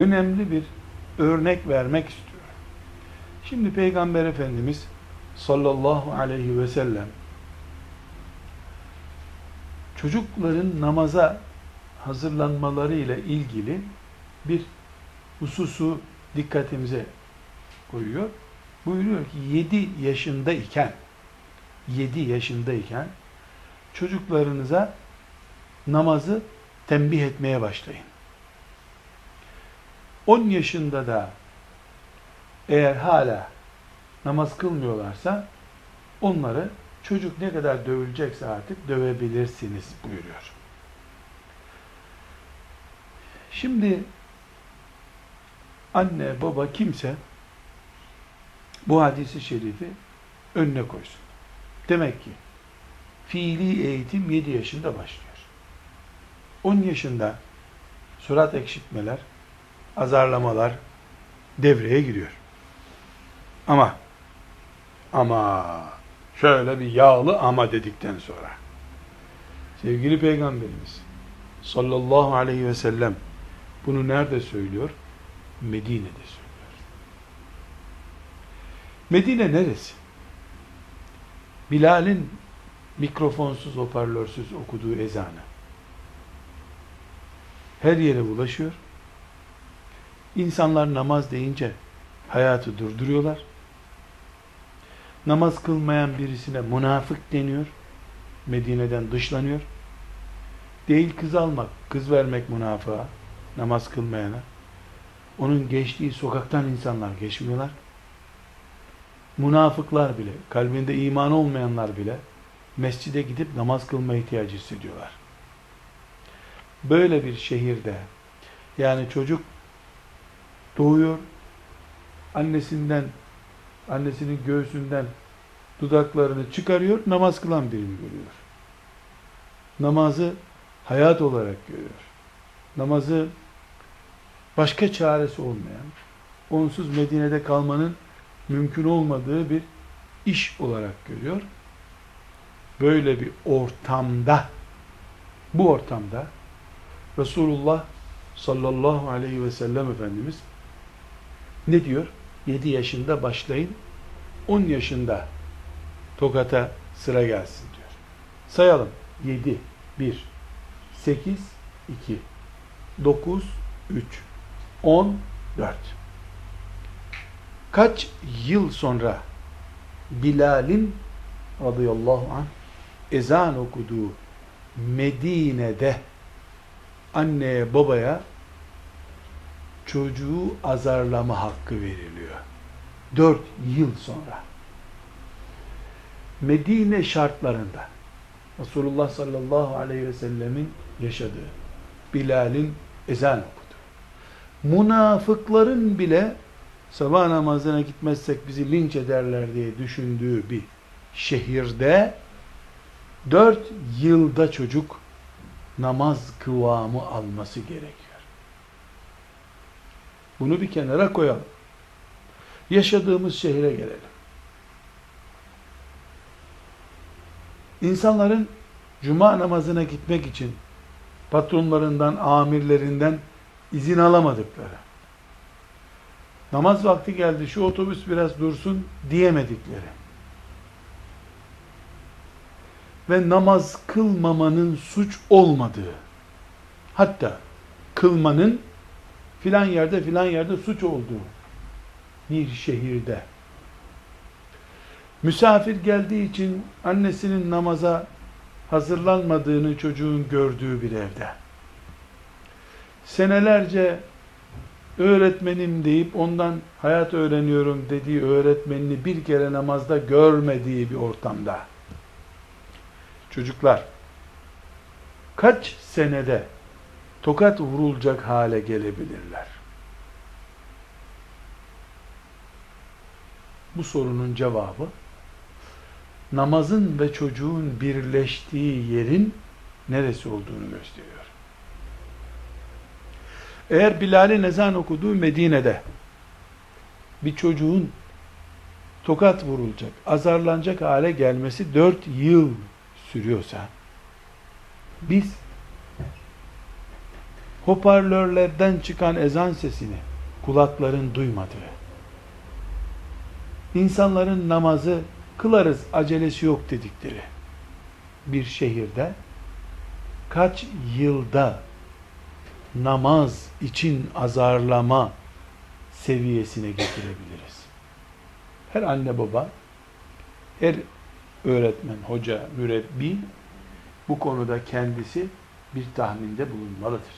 önemli bir örnek vermek istiyorum. Şimdi Peygamber Efendimiz sallallahu aleyhi ve sellem çocukların namaza hazırlanmaları ile ilgili bir hususu dikkatimize koyuyor. Buyuruyor ki 7 yaşındayken 7 yaşındayken çocuklarınıza namazı tembih etmeye başlayın. 10 yaşında da eğer hala namaz kılmıyorlarsa onları çocuk ne kadar dövülecekse artık dövebilirsiniz buyuruyor. Şimdi anne baba kimse bu hadisi şerifi önüne koysun. Demek ki fiili eğitim 7 yaşında başlıyor. 10 yaşında surat ekşitmeler, azarlamalar devreye giriyor. Ama ama şöyle bir yağlı ama dedikten sonra sevgili peygamberimiz sallallahu aleyhi ve sellem bunu nerede söylüyor? Medine'de söylüyor. Medine neresi? Bilal'in mikrofonsuz, hoparlörsüz okuduğu ezanı her yere ulaşıyor. İnsanlar namaz deyince hayatı durduruyorlar. Namaz kılmayan birisine münafık deniyor. Medine'den dışlanıyor. Değil kız almak, kız vermek münafığa, namaz kılmayana. Onun geçtiği sokaktan insanlar geçmiyorlar. Münafıklar bile, kalbinde iman olmayanlar bile mescide gidip namaz kılma ihtiyacı hissediyorlar. Böyle bir şehirde yani çocuk doğuyor annesinden annesinin göğsünden dudaklarını çıkarıyor namaz kılan birini görüyor. Namazı hayat olarak görüyor. Namazı başka çaresi olmayan, onsuz Medine'de kalmanın mümkün olmadığı bir iş olarak görüyor. Böyle bir ortamda bu ortamda Resulullah sallallahu aleyhi ve sellem Efendimiz ne diyor? 7 yaşında başlayın, 10 yaşında tokata sıra gelsin diyor. Sayalım. 7, 1, 8, 2, 9, 3, 10, 4. Kaç yıl sonra Bilal'in radıyallahu anh ezan okuduğu Medine'de anneye babaya çocuğu azarlama hakkı veriliyor. Dört yıl sonra. Medine şartlarında Resulullah sallallahu aleyhi ve sellemin yaşadığı, Bilal'in ezan okudu. Münafıkların bile sabah namazına gitmezsek bizi linç ederler diye düşündüğü bir şehirde dört yılda çocuk namaz kıvamı alması gerekiyor. Bunu bir kenara koyalım. Yaşadığımız şehre gelelim. İnsanların cuma namazına gitmek için patronlarından, amirlerinden izin alamadıkları, namaz vakti geldi şu otobüs biraz dursun diyemedikleri ve namaz kılmamanın suç olmadığı, hatta kılmanın filan yerde filan yerde suç olduğu bir şehirde. Misafir geldiği için annesinin namaza hazırlanmadığını çocuğun gördüğü bir evde. Senelerce öğretmenim deyip ondan hayat öğreniyorum dediği öğretmenini bir kere namazda görmediği bir ortamda. Çocuklar kaç senede tokat vurulacak hale gelebilirler? Bu sorunun cevabı namazın ve çocuğun birleştiği yerin neresi olduğunu gösteriyor. Eğer Bilal'in ezan okuduğu Medine'de bir çocuğun tokat vurulacak, azarlanacak hale gelmesi dört yıl sürüyorsa biz hoparlörlerden çıkan ezan sesini kulakların duymadığı, insanların namazı kılarız acelesi yok dedikleri bir şehirde kaç yılda namaz için azarlama seviyesine getirebiliriz? Her anne baba, her öğretmen, hoca, mürebbi bu konuda kendisi bir tahminde bulunmalıdır.